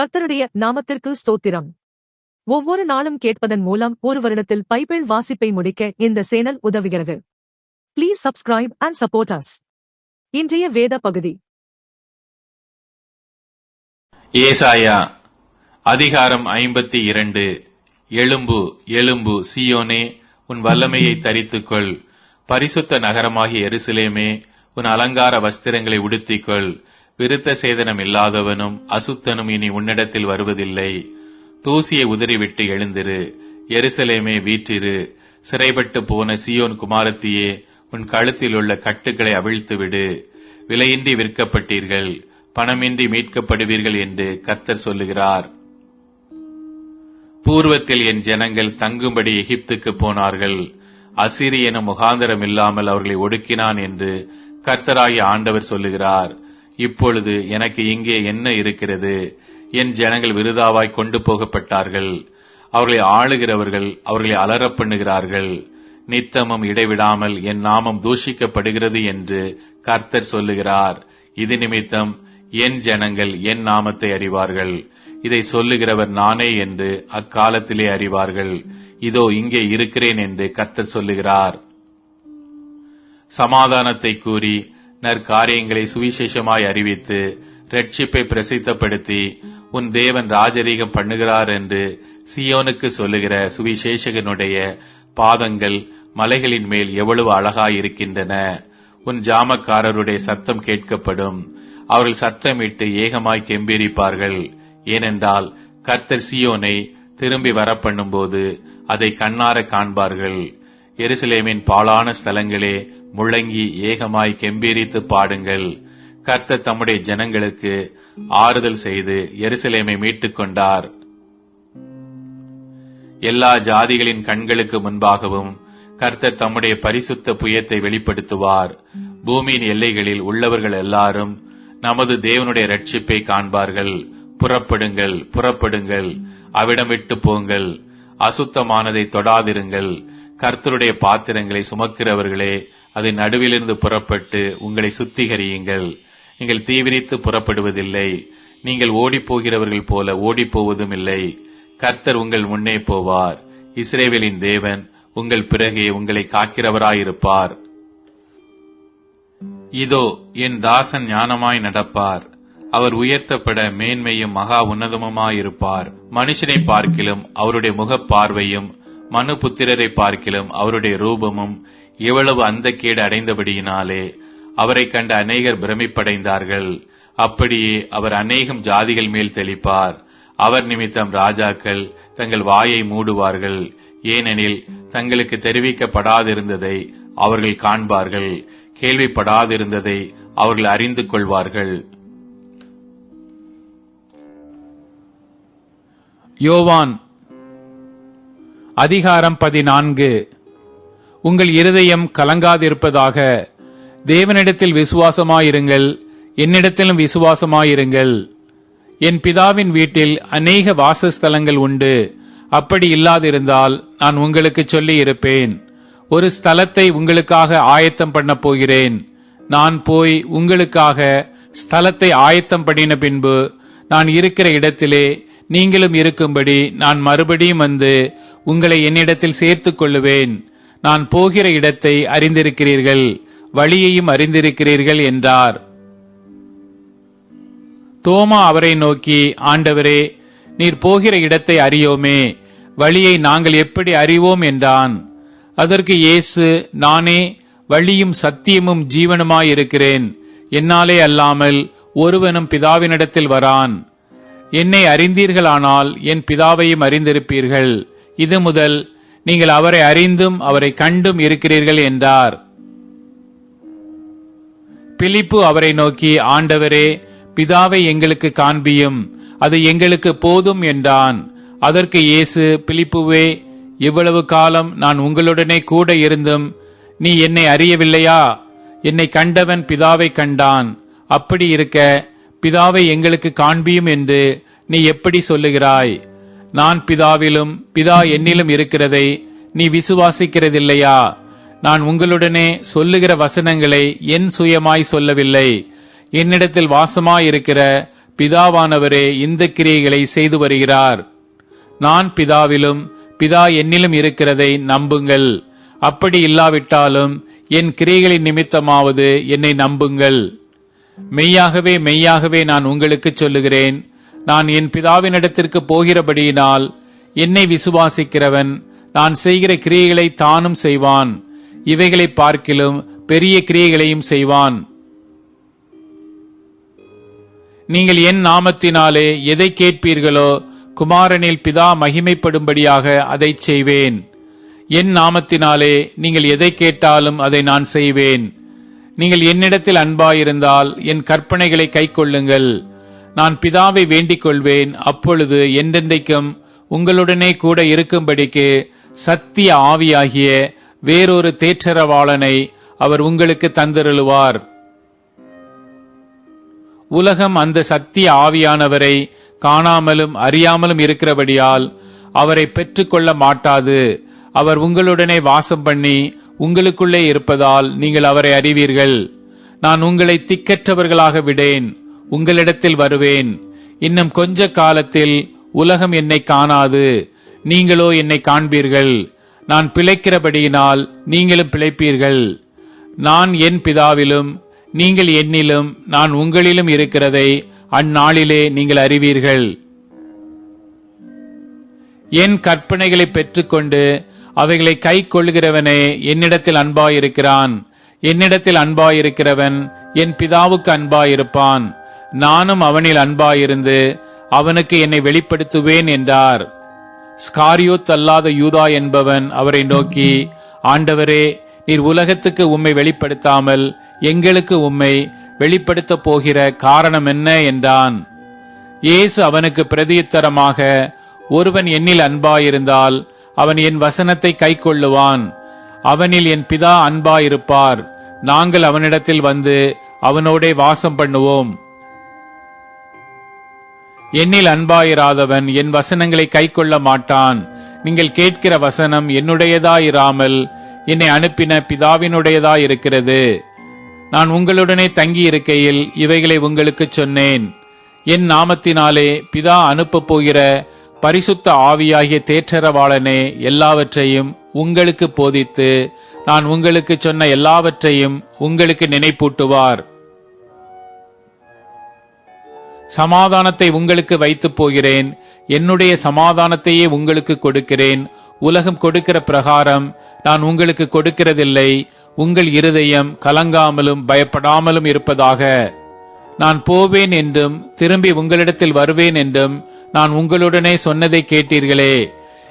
கர்த்தருடைய நாமத்திற்கு ஸ்தோத்திரம். ஒவ்வொரு நாளும் கேட்பதன் மூலம் ஒரு வருடத்தில் பைபிள் வாசிப்பை முடிக்க இந்த சேனல் உதவுகிறது. Please subscribe and support us இன்றைய வேத பகுதி. ஏசாயா அதிகாரம் ஐம்பத்தி இரண்டு. எழும்பு எழும்பு சியோனே உன் வல்லமையை தரித்துக்கொள். பரிசுத்த நகரமாகிய எருசலேமே உன் அலங்கார வஸ்திரங்களை உடுத்திக்கொள். விருத்த சேதனம் இல்லாதவனும் அசுத்தனும் இனி உன்னிடத்தில் வருவதில்லை. தூசியை உதறிவிட்டு எழுந்திரு. எருசலேமே வீற்றிரு. சிறைப்பட்டு போன சியோன் குமாரத்தியே உன் கழுத்தில் உள்ள கட்டுக்களை அவிழ்த்துவிடு. விலையின்றி விற்கப்பட்டீர்கள். பணமின்றி மீட்கப்படுவீர்கள் என்று கர்த்தர் சொல்லுகிறார். பூர்வத்தில் என் ஜனங்கள் தங்கும்படி எகிப்துக்கு போனார்கள். அசிரியனும் முகாந்தரம் இல்லாமல் அவர்களை ஒடுக்கினான் என்று கர்த்தராகி ஆண்டவர் சொல்லுகிறார். இப்பொழுது எனக்கு இங்கே என்ன இருக்கிறது? என் ஜனங்கள் விருதாவாய் கொண்டு போகப்பட்டார்கள். அவர்களை ஆளுகிறவர்கள் அவர்களை அலற பண்ணுகிறார்கள். நித்தமும் இடைவிடாமல் என் நாமம் தூஷிக்கப்படுகிறது என்று கர்த்தர் சொல்லுகிறார். இது நிமித்தம் என் ஜனங்கள் என் நாமத்தை அறிவார்கள். இதை சொல்லுகிறவர் நானே என்று அக்காலத்திலே அறிவார்கள். இதோ இங்கே இருக்கிறேன் என்று கர்த்தர் சொல்லுகிறார். சமாதானத்தை கூறி நற்காரியங்களை சுவிசேஷமாய் அறிவித்து ரட்சிப்பை பிரசித்தப்படுத்தி உன் தேவன் ராஜரீகம் பண்ணுகிறார் என்று சியோனுக்கு சொல்லுகிற சுவிசேஷகனுடைய பாதங்கள் மலைகளின் மேல் எவ்வளவு அழகாயிருக்கின்றன. உன் ஜாமக்காரருடைய சத்தம் கேட்கப்படும். அவர்கள் சத்தமிட்டு ஏகமாய் கெம்பீரிப்பார்கள். ஏனென்றால் கர்த்தர் சியோனை திரும்பி வரப்பண்ணும்போது அதை கண்ணார காண்பார்கள். எருசலேமின் பாழான ஸ்தலங்களே முழங்கி ஏகமாய் கெம்பீரித்து பாடுங்கள். கர்த்தர் தம்முடைய ஜனங்களுக்கு ஆறுதல் செய்து எருசலேமை மீட்டுக் கொண்டார். எல்லா ஜாதிகளின் கண்களுக்கு முன்பாகவும் கர்த்தர் தம்முடைய பரிசுத்த புயத்தை வெளிப்படுத்துவார். பூமியின் எல்லைகளில் உள்ளவர்கள் எல்லாரும் நமது தேவனுடைய ரட்சிப்பை காண்பார்கள். புறப்படுங்கள் புறப்படுங்கள் அவிடம் விட்டு போங்கள் அசுத்தமானதை தொடாதிருங்கள். கர்த்தருடைய பாத்திரங்களை சுமக்கிறவர்களே அது நடுவிலிருந்து புறப்பட்டு உங்களை சுத்திகரியுங்கள். நீங்கள் தீவிரித்து புறப்படுவதில்லை. நீங்கள் ஓடிப்போகிறவர்கள் போல ஓடிப் போவதும் இல்லை கர்த்தர் உங்கள் முன்னே போவார். இஸ்ரேவேலின் தேவன் உங்கள் பிறகே உங்களை காக்கிறவராயிருப்பார். இதோ என் தாசன் ஞானமாய் நடப்பார். அவர் உயர்த்தப்பட மேன்மையும் மகா உன்னதமுமாயிருப்பார். மனுஷனை பார்க்கிலும் அவருடைய முகப் பார்வையும் மனு புத்திரரை பார்க்கிலும் அவருடைய ரூபமும் இவ்வளவு அந்தக்கேடு அடைந்தபடியினாலே அவரை கண்ட அநேகர் பிரமிப்படைந்தார்கள். அப்படியே அவர் அநேகம் ஜாதிகள் மேல் தெளிப்பார். அவர் நிமித்தம் ராஜாக்கள் தங்கள் வாயை மூடுவார்கள். ஏனெனில் தங்களுக்கு தெரிவிக்கப்படாதிருந்ததை அவர்கள் காண்பார்கள். கேள்விப்படாதிருந்ததை அவர்கள் அறிந்து கொள்வார்கள். யோவான் அதிகாரம் பதினான்கு. உங்கள் இருதயம் கலங்காதிருப்பதாக தேவனிடத்தில் விசுவாசமாயிருங்கள் என்னிடத்திலும் விசுவாசமாயிருங்கள். என் பிதாவின் வீட்டில் அநேக வாசஸ்தலங்கள் உண்டு. அப்படி இல்லாதிருந்தால் நான் உங்களுக்கு சொல்லி இருப்பேன் ஒரு ஸ்தலத்தை உங்களுக்காக ஆயத்தம் பண்ண போகிறேன். நான் போய் உங்களுக்காக ஸ்தலத்தை ஆயத்தம் பண்ணின பின்பு நான் இருக்கிற இடத்திலே நீங்களும் இருக்கும்படி நான் மறுபடியும் வந்து உங்களை என்னிடத்தில் சேர்த்துக் கொள்ளுவேன். நான் போகிற இடத்தை அறிந்திருக்கிறீர்கள் வழியையும் அறிந்திருக்கிறீர்கள் என்றார். தோமா அவரை நோக்கி ஆண்டவரே நீர் போகிற இடத்தை அறியோமே வழியை நாங்கள் எப்படி அறிவோம்? என்றான். அதற்கு இயேசு நானே வழியும் சத்தியமும் ஜீவனுமாயிருக்கிறேன். என்னாலே அல்லாமல் ஒருவனும் பிதாவினிடத்தில் வரான். என்னை அறிந்தீர்களானால் என் பிதாவையும் அறிந்திருப்பீர்கள். இது முதல் நீங்கள் அவரை அறிந்தும் அவரை கண்டும் இருக்கிறீர்கள் என்றார். பிலிப்பு அவரை நோக்கி ஆண்டவரே பிதாவை எங்களுக்கு காண்பியும் அது எங்களுக்கு போதும் என்றான். அதற்கு இயேசு பிலிப்புவே இவ்வளவு காலம் நான் உங்களுடனே கூட இருந்தும் நீ என்னை அறியவில்லையா? என்னை கண்டவன் பிதாவை கண்டான். அப்படி இருக்க பிதாவை எங்களுக்கு காண்பியும் என்று நீ எப்படி சொல்லுகிறாய்? நான் பிதாவிலும் பிதா என்னிலும் இருக்கிறதை நீ விசுவாசிக்கிறதில்லையா? நான் உங்களுடனே சொல்லுகிற வசனங்களை என் சுயமாய் சொல்லவில்லை. என்னிடத்தில் வாசமாயிருக்கிற பிதாவானவரே இந்த கிரியைகளை செய்து வருகிறார். நான் பிதாவிலும் பிதா என்னிலும் இருக்கிறதை நம்புங்கள். அப்படி இல்லாவிட்டாலும் என் கிரியைகளின் நிமித்தமாவது என்னை நம்புங்கள். மெய்யாகவே மெய்யாகவே நான் உங்களுக்கு சொல்லுகிறேன். நான் என் பிதாவினிடத்திற்கு போகிறபடியினால் என்னை விசுவாசிக்கிறவன் நான் செய்கிற கிரியைகளை தானும் செய்வான். இவைகளை பார்க்கிலும் பெரிய கிரியைகளையும் செய்வான். நீங்கள் என் நாமத்தினாலே எதை கேட்பீர்களோ குமாரனில் பிதா மகிமைப்படும்படியாக அதை செய்வேன். என் நாமத்தினாலே நீங்கள் எதை கேட்டாலும் அதை நான் செய்வேன். நீங்கள் என்னிடத்தில் அன்பாயிருந்தால் என் கற்பனைகளை கைக்கொள்ளுங்கள். நான் பிதாவை வேண்டிக் கொள்வேன் அப்பொழுது என்றென்றைக்கும் உங்களுடனே கூட இருக்கும்படிக்கு சத்திய ஆவியாகிய வேறொரு தேற்றரவாளனை அவர் உங்களுக்கு தந்திருளுவார். உலகம் அந்த சத்திய ஆவியானவரை காணாமலும் அறியாமலும் இருக்கிறபடியால் அவரை பெற்றுக்கொள்ள மாட்டாது. அவர் உங்களுடனே வாசம் பண்ணி உங்களுக்குள்ளே இருப்பதால் நீங்கள் அவரை அறிவீர்கள். நான் உங்களை திக்கற்றவர்களாக விடேன். உங்களிடத்தில் வருவேன். இன்னும் கொஞ்ச காலத்தில் உலகம் என்னை காணாது. நீங்களோ என்னை காண்பீர்கள். நான் பிழைக்கிறபடியினால் நீங்களும் பிழைப்பீர்கள். நான் என் பிதாவிலும் நீங்கள் என்னிலும் நான் உங்களிலும் இருக்கிறதை அந்நாளிலே நீங்கள் அறிவீர்கள். என் கற்பனைகளை பெற்றுக்கொண்டு அவைகளை கை கொள்கிறவனே என்னிடத்தில் அன்பாயிருக்கிறான். என்னிடத்தில் அன்பாயிருக்கிறவன் என் பிதாவுக்கு அன்பாயிருப்பான். நானும் அவனில் அன்பாயிருந்து அவனுக்கு என்னை வெளிப்படுத்துவேன் என்றார். ஸ்காரியோத் அல்லாத யூதா என்பவன் அவரை நோக்கி ஆண்டவரே நீர் உலகத்துக்கு உம்மை வெளிப்படுத்தாமல் எங்களுக்கு உம்மை வெளிப்படுத்தப் போகிற காரணம் என்ன? என்றான். இயேசு அவனுக்கு பிரதியுத்தரமாக ஒருவன் என்னில் அன்பாயிருந்தால் அவன் என் வசனத்தை கைக்கொள்ளுவான். அவனில் என் பிதா அன்பாயிருப்பார். நாங்கள் அவனிடத்தில் வந்து அவனோடே வாசம் பண்ணுவோம். என்னில் அன்பாயிராதவன் என் வசனங்களை கைக்கொள்ள மாட்டான். நீங்கள் கேட்கிற வசனம் என்னுடையதாயிராமல் என்னை அனுப்பின பிதாவினுடையதாயிருக்கிறது. நான் உங்களுடனே தங்கி இருக்கையில் இவைகளை உங்களுக்கு சொன்னேன். என் நாமத்தினாலே பிதா அனுப்பப் போகிற பரிசுத்த ஆவியாகிய தேற்றரவாளனே எல்லாவற்றையும் உங்களுக்கு போதித்து நான் உங்களுக்கு சொன்ன எல்லாவற்றையும் உங்களுக்கு நினைப்பூட்டுவார். சமாதானத்தை உங்களுக்கு வைத்துப் போகிறேன். என்னுடைய சமாதானத்தையே உங்களுக்கு கொடுக்கிறேன். உலகம் கொடுக்கிற பிரகாரம் நான் உங்களுக்கு கொடுக்கிறதில்லை. உங்கள் இருதயம் கலங்காமலும் பயப்படாமலும் இருப்பதாக. நான் போவேன் என்றும் திரும்பி உங்களிடத்தில் வருவேன் என்றும் நான் உங்களுடனே சொன்னதை கேட்டீர்களே.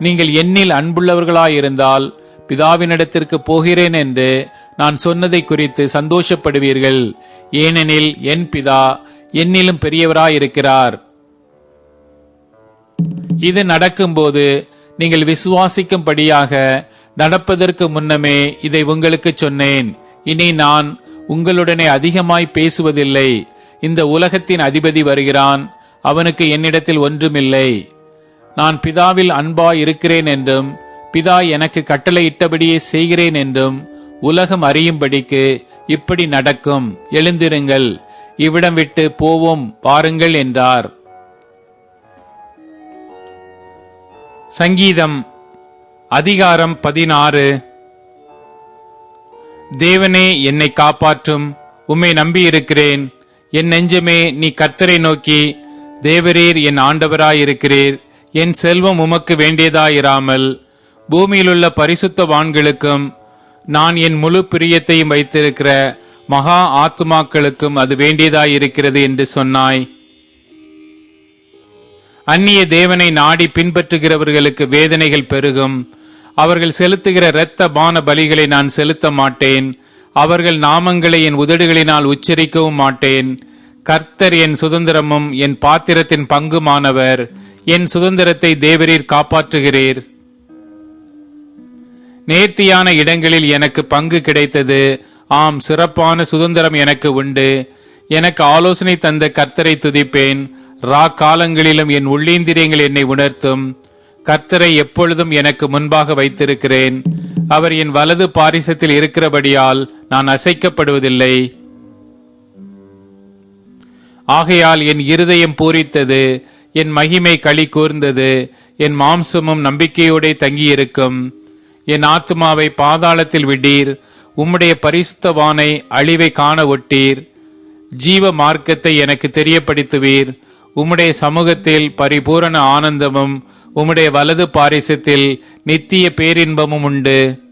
நீங்கள் என்னில் அன்புள்ளவர்களாயிருந்தால் பிதாவினிடத்திற்கு போகிறேன் என்று நான் சொன்னதை குறித்து சந்தோஷப்படுவீர்கள். ஏனெனில் என் பிதா என்னிலும் பெரியவராயிருக்கிறார். இது நடக்கும்போது நீங்கள் விசுவாசிக்கும்படியாக நடப்பதற்கு முன்னமே இதை உங்களுக்கு சொன்னேன். இனி நான் உங்களுடனே அதிகமாய் பேசுவதில்லை. இந்த உலகத்தின் அதிபதி வருகிறான். அவனுக்கு என்னிடத்தில் ஒன்றுமில்லை. நான் பிதாவில் அன்பாய் இருக்கிறேன் என்றும் பிதா எனக்கு கட்டளையிட்டபடியே செய்கிறேன் என்றும் உலகம் அறியும்படிக்கு இப்படி நடக்கும். எழுந்திருங்கள். இவ்விடம் விட்டு போவோம் பாருங்கள் என்றார். சங்கீதம் அதிகாரம் பதினாறு. தேவனே என்னை காப்பாற்றும். உம்மை நம்பியிருக்கிறேன். என் நெஞ்சமே நீ கர்த்தரை நோக்கி தேவரீர் என் ஆண்டவராயிருக்கிறீர். என் செல்வம் உமக்கு வேண்டியதாயிராமல் பூமியிலுள்ள பரிசுத்த வான்களுக்கும் நான் என் முழு பிரியத்தையும் வைத்திருக்கிற மகா ஆத்துமாக்களுக்கும் அது வேண்டியதாயிருக்கிறது என்று சொன்னாய். அந்நிய தேவனை நாடி பின்பற்றுகிறவர்களுக்கு வேதனைகள் பெருகும். அவர்கள் செலுத்துகிற இரத்த பான பலிகளை நான் செலுத்த மாட்டேன். அவர்கள் நாமங்களை என் உதடுகளினால் உச்சரிக்கவும் மாட்டேன். கர்த்தர் என் சுதந்திரமும் என் பாத்திரத்தின் பங்குமானவர். என் சுதந்திரத்தை தேவரீர் காப்பாற்றுகிறீர். நேர்த்தியான இடங்களில் எனக்கு பங்கு கிடைத்தது. ஆம் சிறப்பான சுதந்திரம் எனக்கு உண்டு. எனக்கு ஆலோசனை தந்த கர்த்தரை துதிப்பேன். ரா காலங்களிலும் என் உள்ளீந்திரியங்கள் என்னை உணர்த்தும். கர்த்தரை எப்பொழுதும் எனக்கு முன்பாக வைத்திருக்கிறேன். அவர் என் வலது பாரிசத்தில் இருக்கிறபடியால் நான் அசைக்கப்படுவதில்லை. ஆகையால் என் இருதயம் பூரித்தது. என் மகிமை களி கூர்ந்தது. என் மாம்சமும் நம்பிக்கையோட தங்கியிருக்கும். என் ஆத்மாவை பாதாளத்தில் விடீர். உம்முடைய பரிசுத்தவானை அழிவை காண ஒட்டீர். ஜீவ மார்க்கத்தை எனக்கு தெரியப்படுத்துவீர். உம்முடைய சமூகத்தில் பரிபூரண ஆனந்தமும் உம்முடைய வலது பாரிசத்தில் நித்திய பேரின்பமும் உண்டு.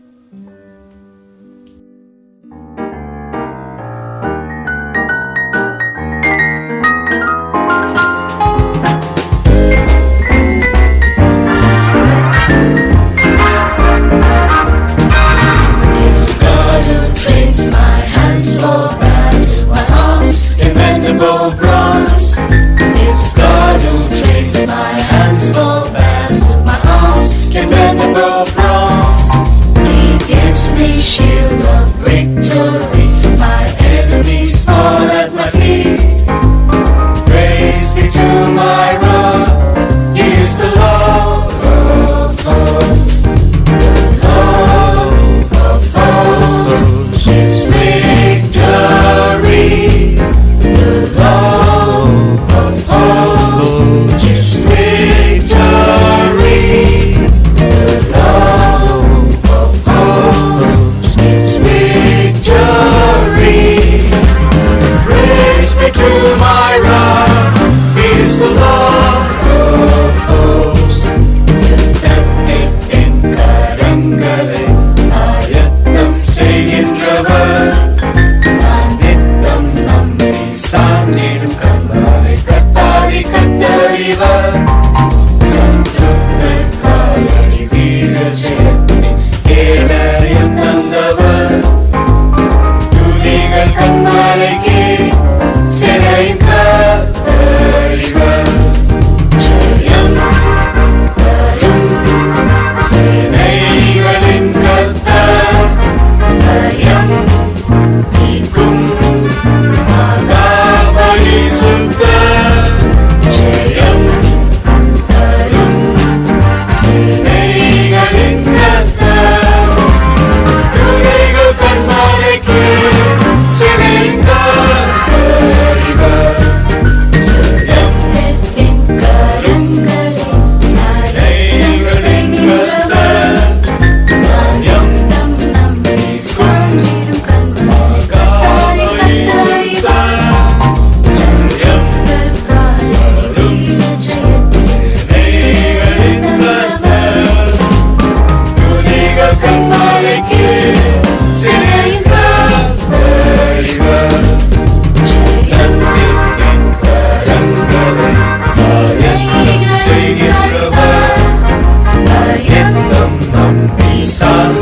sunt sun.